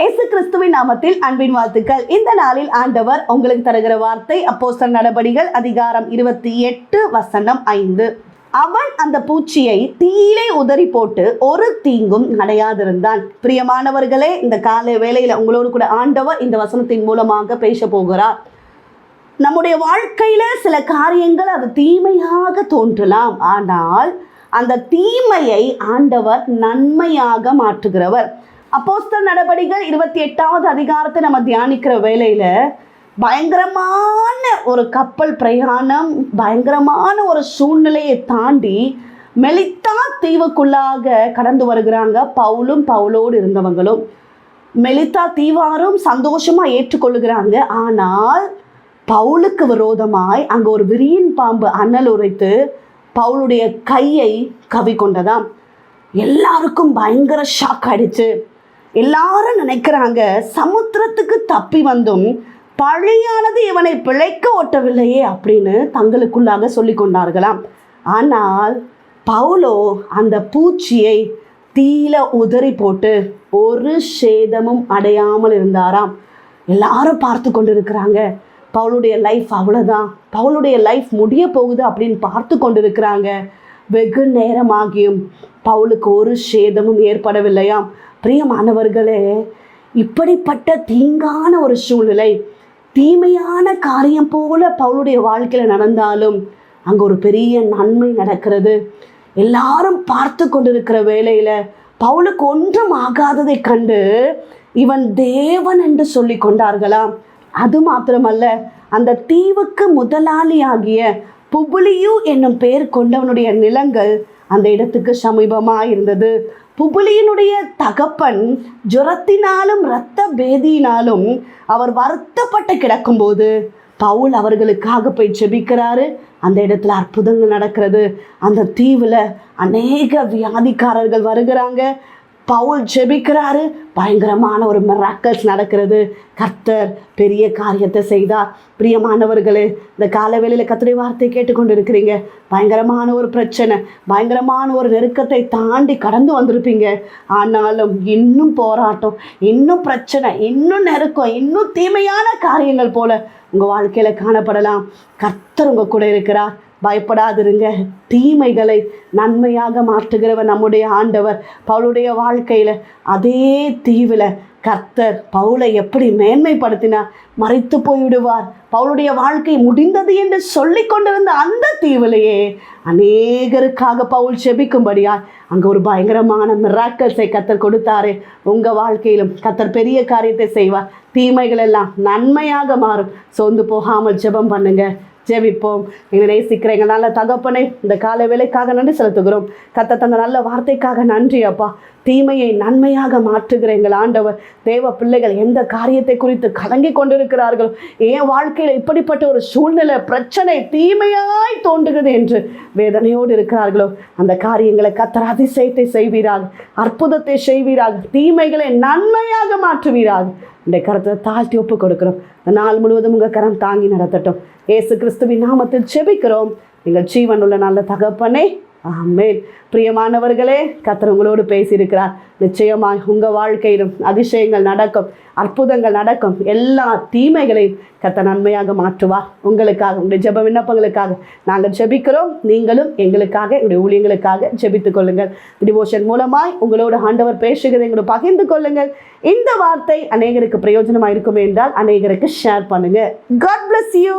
இயேசு கிறிஸ்துவின் நாமத்தில் அன்பின் வாழ்த்துக்கள். இந்த நாளில் ஆண்டவர் உங்களுக்கு தருகிற வார்த்தை அப்போஸ்தல் நடபடிகள் அதிகாரம் இருபத்தி எட்டு வசனம் ஐந்து. அவன் அந்த பூச்சியை தீயிலே உதறி போட்டு ஒரு தீங்கும் அடையாதிருந்தான். பிரியமானவர்களே இந்த காலை வேளையில உங்களோடு கூட ஆண்டவர் இந்த வசனத்தின் மூலமாக பேச போகிறார். நம்முடைய வாழ்க்கையில சில காரியங்கள் அது தீமையாக தோன்றலாம். ஆனால் அந்த தீமையை ஆண்டவர் நன்மையாக மாற்றுகிறவர். அப்போஸ்தல் நடவடிக்கை இருபத்தி எட்டாவது அதிகாரத்தை நம்ம தியானிக்கிற வேலையில் பயங்கரமான ஒரு கப்பல் பிரயாணம் பயங்கரமான ஒரு சூழ்நிலையை தாண்டி மெலித்தா தீவுக்குள்ளாக கடந்து வருகிறாங்க பவுலும் பவுலோடு இருந்தவங்களும். மெலித்தா தீவாரும் சந்தோஷமாக ஏற்றுக்கொள்ளுகிறாங்க. ஆனால் பவுலுக்கு விரோதமாய் அங்கே ஒரு விரியின் பாம்பு அண்ணல் உரைத்து பவுலுடைய கையை கவி கொண்டதாம் எல்லாருக்கும் பயங்கர ஷாக் ஆயிடுச்சு எல்லாரும் நினைக்கிறாங்க சமுத்திரத்துக்கு தப்பி வந்தும் பழியானது இவனை பிழைக்க ஓட்டவில்லையே அப்படின்னு தங்களுக்குள்ளாக சொல்லி கொண்டார்களாம். ஆனால் பவுலோ அந்த பூச்சியை தீல உதறி போட்டு ஒரு சேதமும் அடையாமல் இருந்தாராம். எல்லாரும் பார்த்து கொண்டு இருக்கிறாங்க பவுலுடைய லைஃப் அவ்வளோதான் பவுலுடைய லைஃப் முடிய போகுது அப்படின்னு பார்த்து கொண்டு இருக்கிறாங்க வெகு நேரமாகியும் பவுலுக்கு ஒரு சேதமும் ஏற்படவில்லையாம் பிரியமானவர்களே இப்படிப்பட்ட தீங்கான ஒரு சூழ்நிலை தீமையான காரியம் போல பவுலுடைய வாழ்க்கையில் நடந்தாலும் அங்கே ஒரு பெரிய நன்மை நடக்கிறது. எல்லாரும் பார்த்து கொண்டிருக்கிற வேலையில் பவுலுக்கு ஒன்றும் ஆகாததை கண்டு இவன் தேவன் என்று சொல்லி கொண்டார்களாம் அது மாத்திரமல்ல அந்த தீவுக்கு முதலாளியாகிய புபுலியு என்னும் பெயர் கொண்டவனுடைய நிலங்கள் அந்த இடத்துக்கு சமீபமாக இருந்தது புபுலியினுடைய தகப்பன் ஜுரத்தினாலும் இரத்த பேதியினாலும் அவர் வருத்தப்பட்டு கிடக்கும்போது பவுல் அவர்களுக்காக போய் செபிக்கிறாரு. அந்த இடத்துல அற்புதங்கள் நடக்கிறது. அந்த தீவில் அநேக வியாதிக்காரர்கள் வருகிறாங்க. பவுல் ஜெபிக்கிறாரு. பயங்கரமான ஒரு மிராக்கல்ஸ் நடக்கிறது. கர்த்தர் பெரிய காரியத்தை செய்தார். பிரியமானவர்களே இந்த காலவேளையில் கத்துடைய வார்த்தை கேட்டுக்கொண்டு இருக்கிறீங்க பயங்கரமான ஒரு பிரச்சனை பயங்கரமான ஒரு நெருக்கத்தை தாண்டி கடந்து வந்திருப்பீங்க. ஆனாலும் இன்னும் போராட்டம் இன்னும் பிரச்சனை இன்னும் நெருக்கம் இன்னும் தீமையான காரியங்கள் போல உங்கள் வாழ்க்கையில் காணப்படலாம். கர்த்தர் உங்கள் கூட இருக்கிறார். பயப்படாதிருங்க. தீமைகளை நன்மையாக மாற்றுகிறவர் நம்முடைய ஆண்டவர். பவுளுடைய வாழ்க்கையில் அதே தீவில் கர்த்தர் பவுலை எப்படி மேன்மைப்படுத்தினார்? மறைத்து போய்விடுவார். பவுளுடைய வாழ்க்கை முடிந்தது என்று சொல்லி கொண்டிருந்த அந்த தீவிலேயே அநேகருக்காக பவுல் செபிக்கும்படியால் அங்கே ஒரு பயங்கரமான மிராக்கல்ஸை கத்தர் கொடுத்தாரு. உங்கள் வாழ்க்கையிலும் கத்தர் பெரிய காரியத்தை செய்வார். தீமைகள் எல்லாம் நன்மையாக மாறும். சோர்ந்து போகாமல் ஜெபம் பண்ணுங்க. ஜெபிப்போம். எங்களை நேசிக்கிற எங்கள் நல்ல தகப்பனை இந்த கால வேலைக்காக நன்றி செலுத்துகிறோம். கத்த தந்த நல்ல வார்த்தைக்காக நன்றி அப்பா. தீமையை நன்மையாக மாற்றுகிற எங்கள் ஆண்டவர் தேவ பிள்ளைகள் எந்த காரியத்தை குறித்து கலங்கி கொண்டிருக்கிறார்களோ என் வாழ்க்கையில் இப்படிப்பட்ட ஒரு சூழ்நிலை பிரச்சனை தீமையாய் தோன்றுகிறது என்று வேதனையோடு இருக்கிறார்களோ அந்த காரியங்களை கத்தர் அதிசயத்தை செய்வீராக அற்புதத்தை செய்வீராக தீமைகளை நன்மையாக மாற்றுவீராக. இந்த கருத்தை தாழ்த்தி ஒப்பு கொடுக்கிறோம். நாள் முழுவதும் உங்கள் கரம் தாங்கி நடத்தட்டும். ஏசு கிறிஸ்துவின் நாமத்தில் செபிக்கிறோம் எங்கள் ஜீவன் உள்ள நல்ல தகப்பனே ஆமேன். பிரியமானவர்களே கத்தர் உங்களோடு பேசியிருக்கிறார். நிச்சயமாய் உங்கள் வாழ்க்கையிலும் அதிசயங்கள் நடக்கும் அற்புதங்கள் நடக்கும். எல்லா தீமைகளையும் கத்த நன்மையாக மாற்றுவார். உங்களுக்காக உங்களுடைய ஜெப விண்ணப்பங்களுக்காக நாங்கள் ஜெபிக்கிறோம். நீங்களும் எங்களுக்காக எங்களுடைய ஊழியங்களுக்காக ஜெபித்துக் கொள்ளுங்கள். டிவோஷன் மூலமாய் உங்களோட ஆண்டவர் பேசுகிறதை எங்களோட பகிர்ந்து கொள்ளுங்கள். இந்த வார்த்தை அநேகருக்கு பிரயோஜனமாக இருக்கும் என்றால் அநேகருக்கு ஷேர் பண்ணுங்கள் காட் பிளஸ் யூ